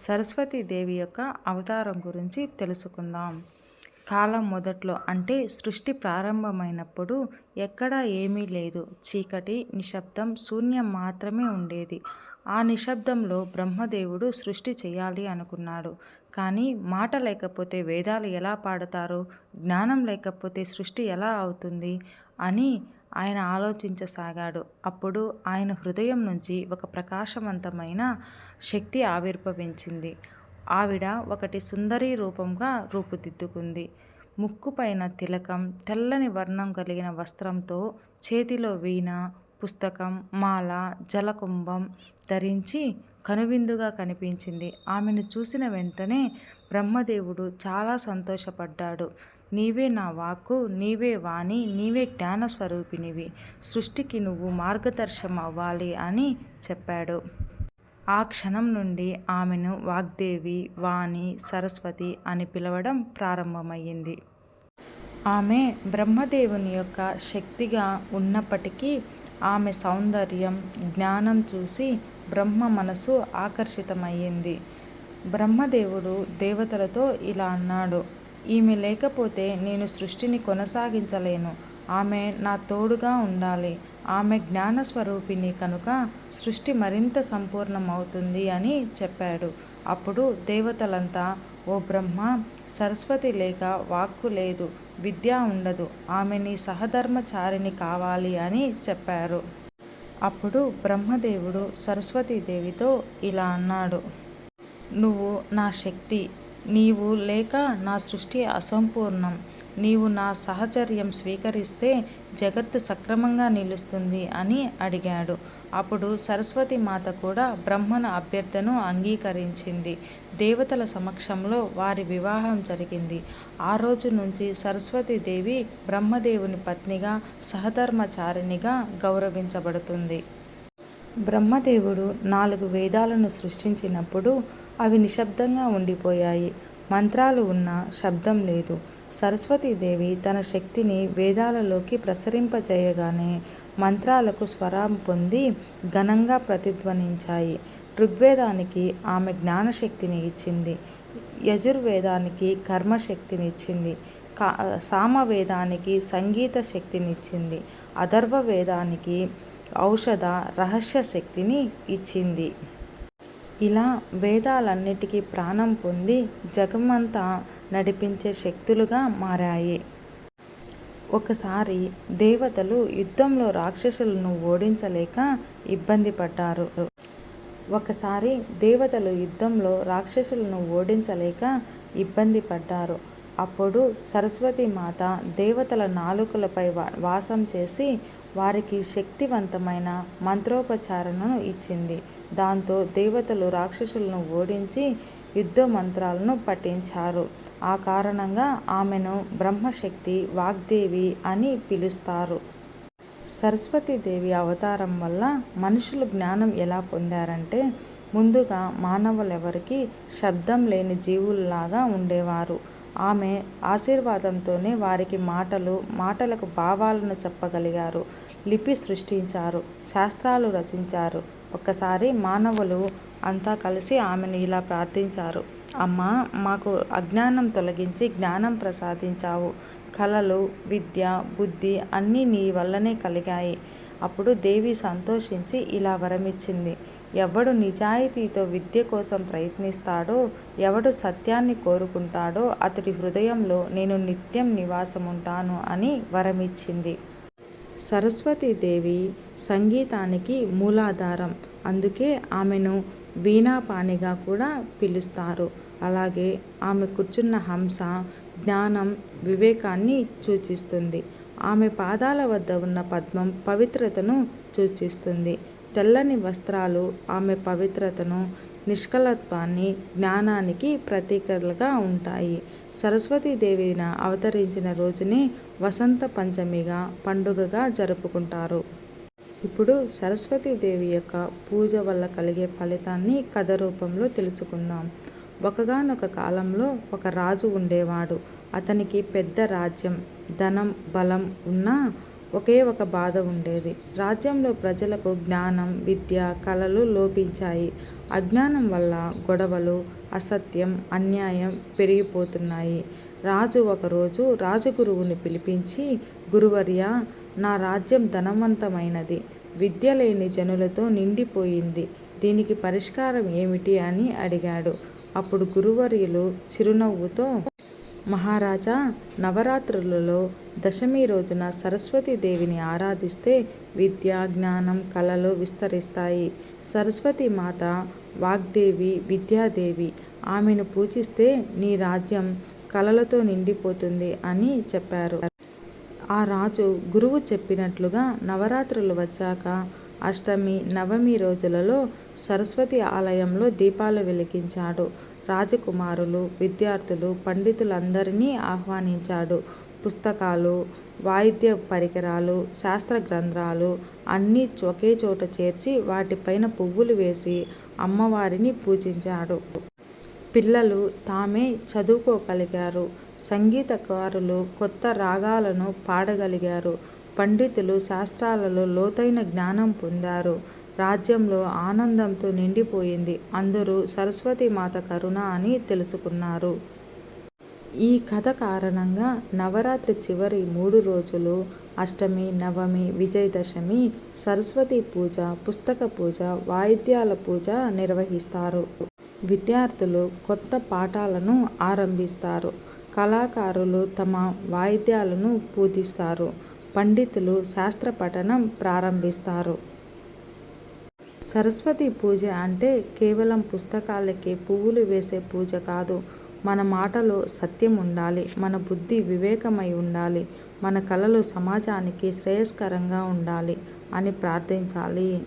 సరస్వతీదేవి యొక్క అవతారం గురించి తెలుసుకుందాం. కాలం మొదట్లో అంటే సృష్టి ప్రారంభమైనప్పుడు ఎక్కడా ఏమీ లేదు. చీకటి నిశ్శబ్దం శూన్యం మాత్రమే ఉండేది. ఆ నిశ్శబ్దంలో బ్రహ్మదేవుడు సృష్టి చేయాలి అనుకున్నాడు. కానీ మాట లేకపోతే వేదాలు ఎలా పాడతారు? జ్ఞానం లేకపోతే సృష్టి ఎలా అవుతుంది? అని ఆయన ఆలోచించసాగాడు. అప్పుడు ఆయన హృదయం నుంచి ఒక ప్రకాశవంతమైన శక్తి ఆవిర్భవించింది. ఆవిడ ఒకటి సుందరీ రూపంగా రూపుదిద్దుకుంది. ముక్కుపైన తిలకం తెల్లని వర్ణం కలిగిన వస్త్రంతో చేతిలో వీణ పుస్తకం మాల జలకుంభం ధరించి కనువిందుగా కనిపించింది. ఆమెను చూసిన వెంటనే బ్రహ్మదేవుడు చాలా సంతోషపడ్డాడు. నీవే నా వాక్కు నీవే వాణి నీవే జ్ఞాన స్వరూపినివి సృష్టికి నువ్వు మార్గదర్శనం అవ్వాలి అని చెప్పాడు. ఆ క్షణం నుండి ఆమెను వాగ్దేవి వాణి సరస్వతి అని పిలవడం ప్రారంభమయ్యింది. ఆమె బ్రహ్మదేవుని యొక్క శక్తిగా ఉన్నప్పటికీ ఆమె సౌందర్యం జ్ఞానం చూసి బ్రహ్మ మనసు ఆకర్షితమయ్యింది. బ్రహ్మదేవుడు దేవతలతో ఇలా అన్నాడు ఈమె లేకపోతే నేను సృష్టిని కొనసాగించలేను. ఆమె నా తోడుగా ఉండాలి. ఆమె జ్ఞాన స్వరూపిణి కనుక సృష్టి మరింత సంపూర్ణమవుతుంది అని చెప్పాడు. అప్పుడు దేవతలంతా ఓ బ్రహ్మ సరస్వతి లేక వాక్కు లేదు విద్య ఉండదు ఆమె నీ సహధర్మచారిని కావాలి అని చెప్పారు. అప్పుడు బ్రహ్మదేవుడు సరస్వతీదేవితో ఇలా అన్నాడు నువ్వు నా శక్తి నీవు లేక నా సృష్టి అసంపూర్ణం నీవు నా సహచర్యం స్వీకరిస్తే జగత్తు సక్రమంగా నిలుస్తుంది అని అడిగాడు. అప్పుడు సరస్వతి మాత కూడా బ్రహ్మన అభ్యర్థను అంగీకరించింది. దేవతల సమక్షంలో వారి వివాహం జరిగింది. ఆ రోజు నుంచి సరస్వతీదేవి బ్రహ్మదేవుని పత్నిగా సహధర్మచారిణిగా గౌరవించబడుతుంది. బ్రహ్మదేవుడు నాలుగు వేదాలను సృష్టించినప్పుడు అవి నిశ్శబ్దంగా ఉండిపోయాయి. మంత్రాలు ఉన్న శబ్దం లేదు. సరస్వతీదేవి తన శక్తిని వేదాలలోకి ప్రసరింపజేయగానే మంత్రాలకు స్వరం పొంది ఘనంగా ప్రతిధ్వనించాయి. ఋగ్వేదానికి ఆమె జ్ఞానశక్తిని ఇచ్చింది. యజుర్వేదానికి కర్మశక్తినిచ్చింది కా సామవేదానికి సంగీత శక్తినిచ్చింది అథర్వ వేదానికి ఔషధ రహస్య శక్తిని ఇచ్చింది. ఇలా వేదాలన్నిటికీ ప్రాణం పొంది జగమంతా నడిపించే శక్తులుగా మారాయి. ఒకసారి దేవతలు యుద్ధంలో రాక్షసులను ఓడించలేక ఇబ్బంది పడ్డారు. ఒకసారి దేవతలు యుద్ధంలో రాక్షసులను ఓడించలేక ఇబ్బంది పడ్డారు. అప్పుడు సరస్వతి మాత దేవతల నాలుకలపై వాసం చేసి వారికి శక్తివంతమైన మంత్రోపచారణను ఇచ్చింది. దాంతో దేవతలు రాక్షసులను ఓడించి యుద్ధ మంత్రాలను పఠించారు. ఆ కారణంగా ఆమెను బ్రహ్మశక్తి వాగ్దేవి అని పిలుస్తారు. సరస్వతీదేవి అవతారం వల్ల మనుషులు జ్ఞానం ఎలా పొందారంటే ముందుగా మానవులెవరికి శబ్దం లేని జీవుల్లాగా ఉండేవారు. ఆమె ఆశీర్వాదంతోనే వారికి మాటలు మాటలకు భావాలను చెప్పగలిగారు. లిపి సృష్టించారు శాస్త్రాలు రచించారు. ఒక్కసారి మానవులు అంతా కలిసి ఆమెను ఇలా ప్రార్థించారు. అమ్మ మాకు అజ్ఞానం తొలగించి జ్ఞానం ప్రసాదించావు. కళలు విద్య బుద్ధి అన్నీ నీ వల్లనే కలిగాయి. అప్పుడు దేవి సంతోషించి ఇలా వరమిచ్చింది. ఎవడు నిజాయితీతో విద్య కోసం ప్రయత్నిస్తాడో ఎవడు సత్యాన్ని కోరుకుంటాడో అతడి హృదయంలో నేను నిత్యం నివాసముంటాను అని వరమిచ్చింది. సరస్వతీదేవి సంగీతానికి మూలాధారం. అందుకే ఆమెను వీణాపాణిగా కూడా పిలుస్తారు. అలాగే ఆమె కూర్చున్న హంస జ్ఞానం వివేకాన్ని సూచిస్తుంది. ఆమె పాదాల వద్ద ఉన్న పద్మం పవిత్రతను సూచిస్తుంది. తెల్లని వస్త్రాలు ఆమె పవిత్రతను నిష్కలత్వాన్ని జ్ఞానానికి ప్రతీకలుగా ఉంటాయి. సరస్వతీదేవిన అవతరించిన రోజుని వసంత పంచమిగా పండుగగా జరుపుకుంటారు. ఇప్పుడు సరస్వతీదేవి యొక్క పూజ వల్ల కలిగే ఫలితాన్ని కథ రూపంలో తెలుసుకుందాం. ఒకగానొక కాలంలో ఒక రాజు ఉండేవాడు. అతనికి పెద్ద రాజ్యం ధనం బలం ఉన్నా ఒకే ఒక బాధ ఉండేది. రాజ్యంలో ప్రజలకు జ్ఞానం, విద్య, కళలు లోపించాయి. అజ్ఞానం వల్ల గొడవలు, అసత్యం, అన్యాయం పెరిగిపోతున్నాయి. రాజు ఒకరోజు రాజగురువుని పిలిపించి గురువర్య నా రాజ్యం ధనవంతమైనది. విద్య లేని జనులతో నిండిపోయింది. దీనికి పరిష్కారం ఏమిటి? అని అడిగాడు. అప్పుడు గురువర్యులు చిరునవ్వుతో మహారాజా! నవరాత్రులలో దశమి రోజున సరస్వతీదేవిని ఆరాధిస్తే విద్య, జ్ఞానం, కళలు విస్తరిస్తాయి. సరస్వతి మాత వాగ్దేవి, విద్యాదేవి. ఆమెను పూజిస్తే నీ రాజ్యం కళలతో నిండిపోతుంది అని చెప్పారు. ఆ రాజు గురువు చెప్పినట్లుగా నవరాత్రులు వచ్చాక అష్టమి, నవమి రోజులలో సరస్వతి ఆలయంలో దీపాలు వెలిగించాడు. రాజకుమారులు, విద్యార్థులు, పండితులందరినీ ఆహ్వానించాడు. పుస్తకాలు, వాయిద్య పరికరాలు, శాస్త్ర గ్రంథాలు అన్నీ ఒకే చోట చేర్చి వాటిపైన పువ్వులు వేసి అమ్మవారిని పూజించాడు. పిల్లలు తామే చదువుకోగలిగారు. సంగీతకారులు కొత్త రాగాలను పాడగలిగారు. పండితులు శాస్త్రాలలో లోతైన జ్ఞానం పొందారు. రాజ్యంలో ఆనందంతో నిండిపోయింది. అందరూ సరస్వతి మాత కరుణ అని తెలుసుకున్నారు. ఈ కథ కారణంగా నవరాత్రి చివరి మూడు రోజులు అష్టమి, నవమి, విజయదశమి సరస్వతి పూజ, పుస్తక పూజ, వాయిద్యాల పూజ నిర్వహిస్తారు. విద్యార్థులు కొత్త పాఠాలను ఆరంభిస్తారు. కళాకారులు తమ వాయిద్యాలను పూజిస్తారు. పండితులు శాస్త్ర పఠనం ప్రారంభిస్తారు. సరస్వతి పూజ అంటే కేవలం పుస్తకాలకే పువ్వులు వేసే పూజ కాదు. మన మాటలో సత్యం ఉండాలి. మన బుద్ధి వివేకమై ఉండాలి. మన కళలు సమాజానికి శ్రేయస్కరంగా ఉండాలి అని ప్రార్థించాలి.